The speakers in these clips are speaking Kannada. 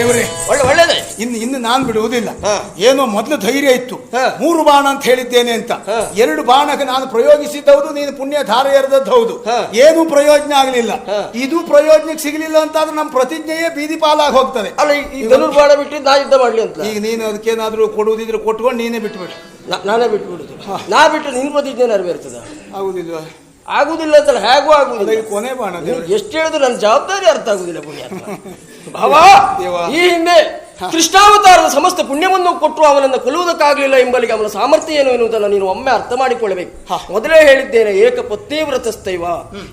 ಇರಲಿಲ್ಲ ಬಿಡುವುದಿಲ್ಲ. ಏನೋ ಮೊದಲು ಧೈರ್ಯ ಇತ್ತು. ಮೂರು ಬಾಣ ಅಂತ ಹೇಳಿದ್ದೇನೆ ಅಂತ. ಎರಡು ಬಾಣಕ್ಕೆ ನಾನು ಪ್ರಯೋಗಿಸಿದ್ದೌದು ನೀನು ಪುಣ್ಯ ಧಾರ ಎರೆದದ್ದು ಹೌದು. ಏನೂ ಪ್ರಯೋಜನ ಆಗಲಿಲ್ಲ. ಇದು ಪ್ರಯೋಜನಕ್ಕೆ ಸಿಗಲಿಲ್ಲ ಅಂತಾದ್ರೆ ನಮ್ಮ ಪ್ರತಿಜ್ಞೆಯೇ ಬೀದಿ ಪಾಲಾಗಿ ಹೋಗ್ತದೆ. ಅಲ್ಲ ಈ- ಧನುರ್ಬಾಣ ಬಿಟ್ಟು ನಾ ಯುದ್ಧ ಮಾಡಲಿ ಅಂತ. ಈಗ ನೀನು ಅದಕ್ಕೇನಾದರೂ ಕೊಡುವುದಿದ್ರೆ ಕೊಟ್ಕೊಂಡು ನೀನೇ ಬಿಟ್ಬಿಡು. ನಾನೇ ಬಿಟ್ಟು ಬಿಡುದು ನಾ ಬಿಟ್ಟು ನಿನ್ನ ಪ್ರತಿಜ್ಞೆ ನೆರವೇರ್ತದೆ? ಆಗುದಿಲ್ವಾ ಆಗುದಿಲ್ಲ ಅಂತಲ್ಲ ಹೇಗೂ ಆಗುದಿಲ್ಲ. ಕೊನೆ ಬಾಣ. ಎಷ್ಟು ಹೇಳಿದ್ರು ನನ್ನ ಜವಾಬ್ದಾರಿ ಅರ್ಥ ಆಗುದಿಲ್ಲ ಪುಣ್ಯಾತ್ಮ ಭಾವ. ಈ ಹಿಂದೆ ಕೃಷ್ಣಾವತಾರದ ಸಮಸ್ತ ಪುಣ್ಯವನ್ನು ಕೊಟ್ಟು ಅವನನ್ನು ಕೊಲ್ಲುವುದಕ್ಕಾಗಲಿಲ್ಲ ಎಂಬಲಿಗೆ ಅವನ ಸಾಮರ್ಥ್ಯ ಏನು ಎನ್ನುವುದನ್ನು ನೀನು ಒಮ್ಮೆ ಅರ್ಥ ಮಾಡಿಕೊಳ್ಳಬೇಕು. ಮೊದಲೇ ಹೇಳಿದ್ದೇನೆ ಏಕ ಪತ್ನಿವ್ರತಸ್ತೈವ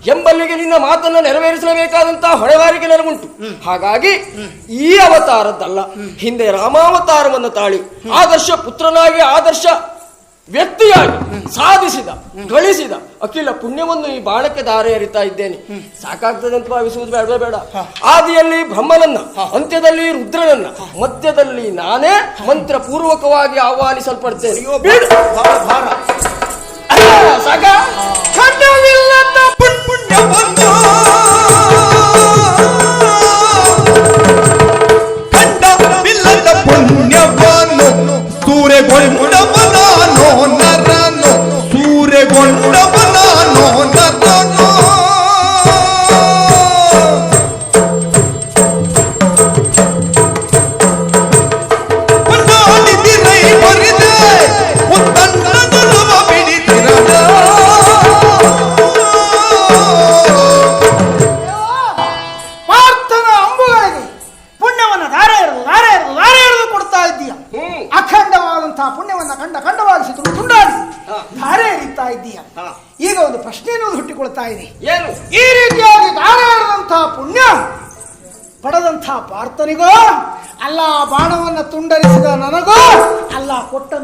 ಎಂಬಲ್ಲಿಗೆ ನಿನ್ನ ಮಾತನ್ನು ನೆರವೇರಿಸಲೇಬೇಕಾದಂತಹ ಹೊಣೆಗಾರಿಕೆ ನನಗುಂಟು ಹಾಗಾಗಿ ಈ ಅವತಾರದ್ದಲ್ಲ ಹಿಂದೆ ರಾಮಾವತಾರವನ್ನು ತಾಳಿ ಆದರ್ಶ ಪುತ್ರನಾಗಿ ಆದರ್ಶ ವ್ಯಕ್ತಿಯಾಗಿ ಸಾಧಿಸಿದ ಗಳಿಸಿದ ಅಖಿಲ ಪುಣ್ಯವನ್ನು ಈ ಬಾಣಕ್ಕೆ ದಾರಿ ಎರಿತಾ ಇದ್ದೇನೆ. ಸಾಕಾಗ್ತದೆ ಅಂತ ಭಾವಿಸುವುದು ಬೇಡ ಬೇಡ. ಆದಿಯಲ್ಲಿ ಬ್ರಹ್ಮನನ್ನ ಅಂತ್ಯದಲ್ಲಿ ರುದ್ರನನ್ನ ಮಧ್ಯದಲ್ಲಿ ನಾನೇ ಮಂತ್ರ ಪೂರ್ವಕವಾಗಿ ಆಹ್ವಾನಿಸಲ್ಪಡ್ತೇನೆ. ಹ್ಮ್. ಅಖಂಡವಾದಂತಹ ಪುಣ್ಯವನ್ನ ಕಂಡ ಖಂಡವಾಗಿಸಿದ್ರು ಪ್ರಶ್ನೆ ಅನ್ನೋದು ಹುಟ್ಟಿಕೊಳ್ತಾ ಇದೆ. ಏನು? ಈ ರೀತಿಯಾಗಿ ಧಾರಾಡದಂತಹ ಪುಣ್ಯ ಪಡೆದಂತಹ ಪಾರ್ಥನಿಗೋ ಅಲ್ಲ ಬಾಣವನ್ನು ತುಂಡರಿಸಿದ ನನಗೋ ಅಲ್ಲ ಕೊಟ್ಟಂತಹ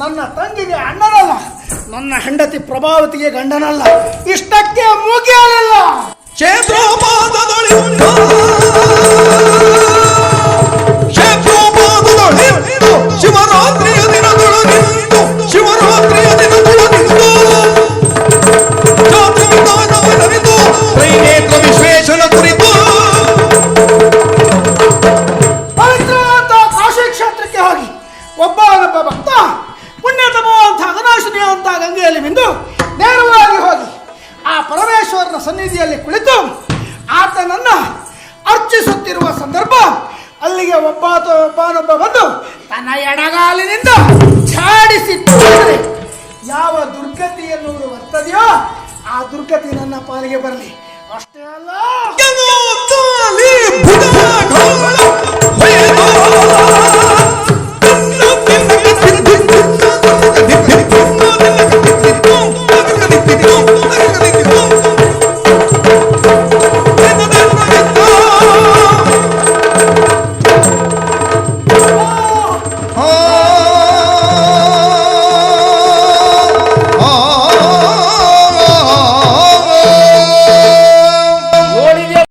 ನನ್ನ ತಂಗಿಗೆ ಅಣ್ಣನಲ್ಲ ನನ್ನ ಹೆಂಡತಿ ಪ್ರಭಾವತಿಗೆ ಗಂಡನಲ್ಲ. ಇಷ್ಟಕ್ಕೆ ಮುಗಿಯಲಿಲ್ಲ. ಕ್ಷೇತ್ರೋಪಾದದೊಳಿಂದು ಪರಮೇಶ್ವರನ ಸನ್ನಿಧಿಯಲ್ಲಿ ಕುಳಿತು ಆತನನ್ನ ಅರ್ಚಿಸುತ್ತಿರುವ ಸಂದರ್ಭ, ಅಲ್ಲಿಗೆ ಒಬ್ಬಾತ ಒಬ್ಬನೊಬ್ಬ ಬಂದು ತನ್ನ ಎಡಗಾಲಿನಿಂದ ಛಾಡಿಸಿ ತುಳಿದರೆ ಯಾವ ದುರ್ಗತಿ ಎನ್ನುವುದು ಬರ್ತದೆಯೋ ಆ ದುರ್ಗತಿ ನನ್ನ ಪಾಲಿಗೆ ಬರಲಿ. ಅಷ್ಟೇ ಅಲ್ಲ.